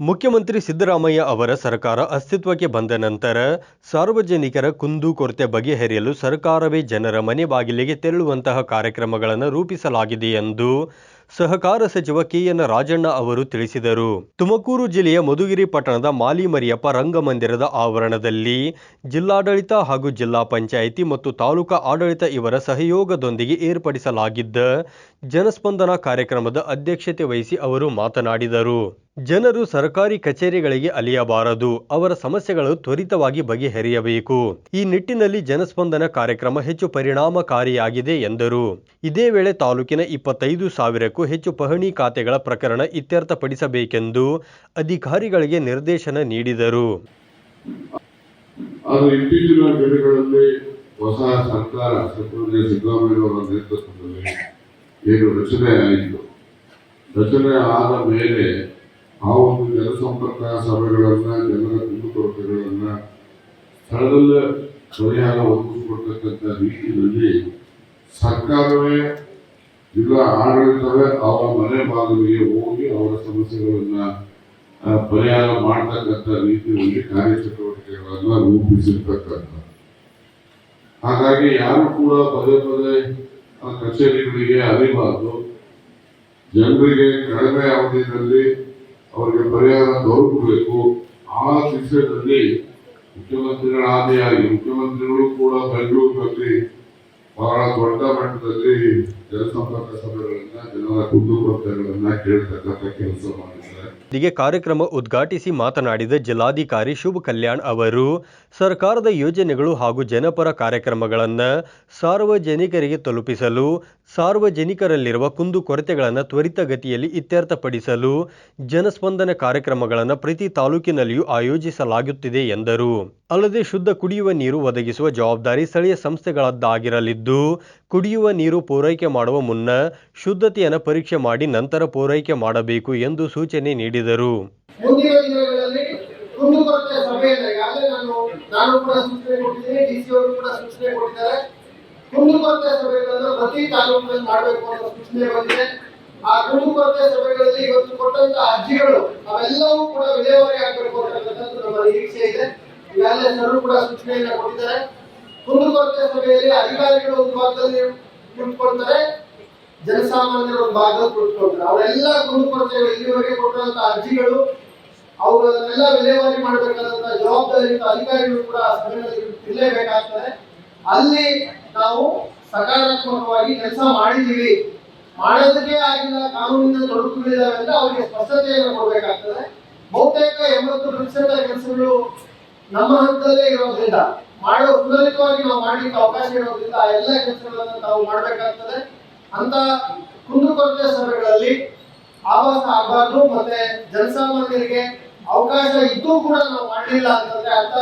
ಮುಖ್ಯಮಂತ್ರಿ ಸಿದ್ದರಾಮಯ್ಯ ಅವರ ಸರ್ಕಾರ ಅಸ್ತಿತ್ವಕ್ಕೆ ಬಂದ ನಂತರ ಸಾರ್ವಜನಿಕರ ಕುಂದುಕೊರತೆ ಬಗೆಹರಿಯಲು ಸರ್ಕಾರವೇ ಜನರ ಮನೆ ಬಾಗಿಲಿಗೆ ತೆರಳುವಂತಹ ಕಾರ್ಯಕ್ರಮಗಳನ್ನು ರೂಪಿಸಲಾಗಿದೆ ಎಂದು ಸಹಕಾರ ಸಚಿವ ಕೆಎನ್ ರಾಜಣ್ಣ ಅವರು ತಿಳಿಸಿದರು. ತುಮಕೂರು ಜಿಲ್ಲೆಯ ಮಧುಗಿರಿ ಪಟ್ಟಣದ ಮಾಲಿಮರಿಯಪ್ಪ ರಂಗಮಂದಿರದ ಆವರಣದಲ್ಲಿ ಜಿಲ್ಲಾಡಳಿತ ಹಾಗೂ ಜಿಲ್ಲಾ ಪಂಚಾಯಿತಿ ಮತ್ತು ತಾಲೂಕಾ ಆಡಳಿತ ಇವರ ಸಹಯೋಗದೊಂದಿಗೆ ಏರ್ಪಡಿಸಲಾಗಿದ್ದ ಜನಸ್ಪಂದನ ಕಾರ್ಯಕ್ರಮದ ಅಧ್ಯಕ್ಷತೆ ವಹಿಸಿ ಅವರು ಮಾತನಾಡಿದರು. ಜನರು ಸರ್ಕಾರಿ ಕಚೇರಿಗಳಿಗೆ ಅಲಿಯಬಾರದು. ಅವರ ಸಮಸ್ಯೆಗಳು ತ್ವರಿತವಾಗಿ ಬಗೆಹರಿಯಬೇಕು. ಈ ನಿಟ್ಟಿನಲ್ಲಿ ಜನಸ್ಪಂದನ ಕಾರ್ಯಕ್ರಮ ಹೆಚ್ಚು ಪರಿಣಾಮಕಾರಿಯಾಗಿದೆ ಎಂದರು. ಇದೇ ವೇಳೆ ತಾಲೂಕಿನ ಇಪ್ಪತ್ತೈದು ಸಾವಿರಕ್ಕೂ ಹೆಚ್ಚು ಪಹಣಿ ಖಾತೆಗಳ ಪ್ರಕರಣ ಇತ್ಯರ್ಥಪಡಿಸಬೇಕೆಂದು ಅಧಿಕಾರಿಗಳಿಗೆ ನಿರ್ದೇಶನ ನೀಡಿದರು. ಏನು ರಚನೆ ಆಯಿತು. ರಚನೆ ಆದ ಮೇಲೆ ಆ ಒಂದು ಜನಸಂಪರ್ಕ ಸಭೆಗಳನ್ನು ಜನರ ಕುಂದುಕೊರತೆಗಳನ್ನು ಸ್ಥಳದಲ್ಲೇ ಪರಿಹಾರ ಒದಗಿಸಿಕೊಡ್ತಕ್ಕಂಥ ರೀತಿಯಲ್ಲಿ ಸರ್ಕಾರವೇ, ಜಿಲ್ಲಾ ಆಡಳಿತವೇ ಅವರ ಮನೆ ಬಾಗಿಲಿಗೆ ಹೋಗಿ ಅವರ ಸಮಸ್ಯೆಗಳನ್ನು ಪರಿಹಾರ ಮಾಡ್ತಕ್ಕಂಥ ರೀತಿಯಲ್ಲಿ ಕಾರ್ಯಚಟುವಟಿಕೆಗಳನ್ನ ರೂಪಿಸಿರ್ತಕ್ಕಂಥ. ಹಾಗಾಗಿ ಯಾರು ಕೂಡ ಪದೇ ಪದೇ ಕಚೇರಿಗಳಿಗೆ ಅರಿಬಾರದು. ಜನರಿಗೆ ಕಡಿಮೆ ಅವಧಿಯಲ್ಲಿ ಅವರಿಗೆ ಪರಿಹಾರ ದೊರಕಬೇಕು. ಆ ಶಿಕ್ಷಣದಲ್ಲಿ ಮುಖ್ಯಮಂತ್ರಿಗಳ ಆದಿಯಾಗಿ ಮುಖ್ಯಮಂತ್ರಿಗಳು ಕೂಡ ಬೆಂಗಳೂರಿನಲ್ಲಿ ಬಹಳ ದೊಡ್ಡ ಮಟ್ಟದಲ್ಲಿ ಜನಸಂಪರ್ಕ ಸಭೆಗಳನ್ನ, ಜನರ ಕುಂದುಕೊರತೆಗಳನ್ನ ಕೇಳ್ತಕ್ಕಂಥ ಕೆಲಸ ಮಾಡಿದ್ದಾರೆ ಇದಿಗೆ ಕಾರ್ಯಕ್ರಮ ಉದ್ಘಾಟಿಸಿ ಮಾತನಾಡಿದ ಜಿಲ್ಲಾಧಿಕಾರಿ ಶುಭ ಕಲ್ಯಾಣ್ ಅವರು, ಸರ್ಕಾರದ ಯೋಜನೆಗಳು ಹಾಗೂ ಜನಪರ ಕಾರ್ಯಕ್ರಮಗಳನ್ನು ಸಾರ್ವಜನಿಕರಿಗೆ ತಲುಪಿಸಲು, ಸಾರ್ವಜನಿಕರಲ್ಲಿರುವ ಕುಂದುಕೊರತೆಗಳನ್ನು ತ್ವರಿತಗತಿಯಲ್ಲಿ ಇತ್ಯರ್ಥಪಡಿಸಲು ಜನಸ್ಪಂದನ ಕಾರ್ಯಕ್ರಮಗಳನ್ನು ಪ್ರತಿ ತಾಲೂಕಿನಲ್ಲಿಯೂ ಆಯೋಜಿಸಲಾಗುತ್ತಿದೆ ಎಂದರು. ಅಲ್ಲದೆ ಶುದ್ಧ ಕುಡಿಯುವ ನೀರು ಒದಗಿಸುವ ಜವಾಬ್ದಾರಿ ಸ್ಥಳೀಯ ಸಂಸ್ಥೆಗಳದ್ದಾಗಿರಲಿದ್ದು, ಕುಡಿಯುವ ನೀರು ಪೂರೈಕೆ ಮಾಡುವ ಮುನ್ನ ಶುದ್ಧತೆಯನ್ನು ಪರೀಕ್ಷೆ ಮಾಡಿ ನಂತರ ಪೂರೈಕೆ ಮಾಡಬೇಕು ಎಂದು ಸೂಚನೆ ನೀಡಿದರು. ಮುಂದಿನ ದಿನಗಳಲ್ಲಿ ಕುಂದುಕೊರತೆ ಸಭೆಯಲ್ಲಿ ಆದರೆ ನಾನು ನಾನು ಕೂಡ ಸೂಚನೆ ಕೊಟ್ಟಿದ್ದೀನಿ, ಡಿ ಸಿ ಅವರು ಕೂಡ ಸೂಚನೆ ಕೊಟ್ಟಿದ್ದಾರೆ. ಕುಂದುಕೊರತೆ ಸಭೆಗಳನ್ನು ಪ್ರತಿ ತಾಲೂಕಿನಲ್ಲಿ ಮಾಡಬೇಕು ಅನ್ನೋ ಸೂಚನೆ ಬಂದಿದೆ. ಆ ಕುಂದುಕೊರತೆ ಸಭೆಗಳಲ್ಲಿ ಇವತ್ತು ಕೊಟ್ಟಂತ ಅರ್ಜಿಗಳು, ಅವೆಲ್ಲವೂ ಕೂಡ ವಿಲೇವಾರಿ ಆಗಬೇಕು ಅಂತಕ್ಕಂಥದ್ದು ನಮ್ಮ ನಿರೀಕ್ಷೆ ಇದೆ. ಈಗಾಗಲೇ ಸರ್ ಕೂಡ ಸೂಚನೆಯನ್ನ ಕೊಟ್ಟಿದ್ದಾರೆ. ಕುಂದುಕೊರತೆ ಸಭೆಯಲ್ಲಿ ಅಧಿಕಾರಿಗಳು ಒಂದು ಭಾಗದಲ್ಲಿ ಜನಸಾಮಾನ್ಯರು ಒಂದು ಭಾಗದಲ್ಲಿ ಕುಳಿತುಕೊಳ್ತಾರೆ ಅವರೆಲ್ಲ ಕುಂದುಕೊರತೆಗಳು ಇಲ್ಲಿವರೆಗೆ ಕೊಟ್ಟಂತ ಅರ್ಜಿಗಳು, ಅವುಗಳನ್ನೆಲ್ಲ ವಿಲೇವಾರಿ ಮಾಡಬೇಕಾದಂತ ಜವಾಬ್ದಾರಿಯುತ ಅಧಿಕಾರಿಗಳು ಕೂಡ ಆ ಸಭೆಯಲ್ಲಿ ಇರಲೇಬೇಕಾಗ್ತದೆ. ಅಲ್ಲಿ ನಾವು ಸಕಾರಾತ್ಮಕವಾಗಿ ಕೆಲಸ ಮಾಡಿದೀವಿ ಮಾಡೋದಕ್ಕೆ ಆಗಿಲ್ಲ ಕಾನೂನಿನ ತೊಡಕುಗಳಿದ್ದಾವೆ ಅಂದ್ರೆ ಅವರಿಗೆ ಸ್ಪಷ್ಟತೆಯನ್ನು ಕೊಡಬೇಕಾಗ್ತದೆ. ಬಹುತೇಕ ಎಂಬತ್ತು ಪ್ರತಿಶತ ಕೆಲಸಗಳು ನಮ್ಮ ಹಂತದಲ್ಲೇ ಇರೋದ್ರಿಂದ, ಮಾಡೋ ಸುಲಲಿತವಾಗಿ ನಾವು ಮಾಡಲಿಕ್ಕೆ ಅವಕಾಶ ಇರೋದ್ರಿಂದ ಆ ಎಲ್ಲ ಕೆಲಸಗಳನ್ನು ನಾವು ಮಾಡಬೇಕಾಗ್ತದೆ. ಅಂತ ಕುಂದುಕೊರತೆ ಸಭೆಗಳಲ್ಲಿ ಆವಾಸ ಆಗಬಾರ್ದು ಮತ್ತೆ ಜನಸಾಮಾನ್ಯರಿಗೆ ಅವಕಾಶ ಇದ್ದೂ ಕೂಡ ನಾವು ಮಾಡಲಿಲ್ಲ ಅಂತಂದ್ರೆ ಅಂತ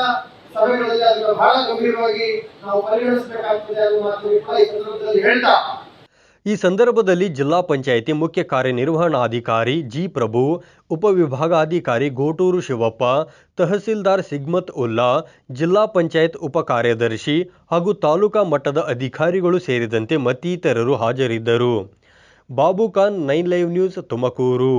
ಸಭೆಗಳಲ್ಲಿ ಅದನ್ನು ಬಹಳ ಗಂಭೀರವಾಗಿ ನಾವು ಪರಿಗಣಿಸಬೇಕಾಗ್ತದೆ ಅನ್ನೋ ಮಾತನ್ನು ಕೂಡ ಈ ಸಂದರ್ಭದಲ್ಲಿ ಹೇಳ್ತಾ ಈ ಸಂದರ್ಭದಲ್ಲಿ ಜಿಲ್ಲಾ ಪಂಚಾಯಿತಿ ಮುಖ್ಯ ಕಾರ್ಯನಿರ್ವಹಣಾಧಿಕಾರಿ ಜಿ ಪ್ರಭು ಉಪವಿಭಾಗಾಧಿಕಾರಿ ಗೋಟೂರು ಶಿವಪ್ಪ, ತಹಸೀಲ್ದಾರ್ ಸಿಗ್ಮತ್ ಉಲ್ಲಾ, ಜಿಲ್ಲಾ ಪಂಚಾಯತ್ ಉಪ ಕಾರ್ಯದರ್ಶಿ ಹಾಗೂ ತಾಲೂಕಾ ಮಟ್ಟದ ಅಧಿಕಾರಿಗಳು ಸೇರಿದಂತೆ ಮತ್ತಿತರರು ಹಾಜರಿದ್ದರು. Babu Khan nine live news Tumakuru.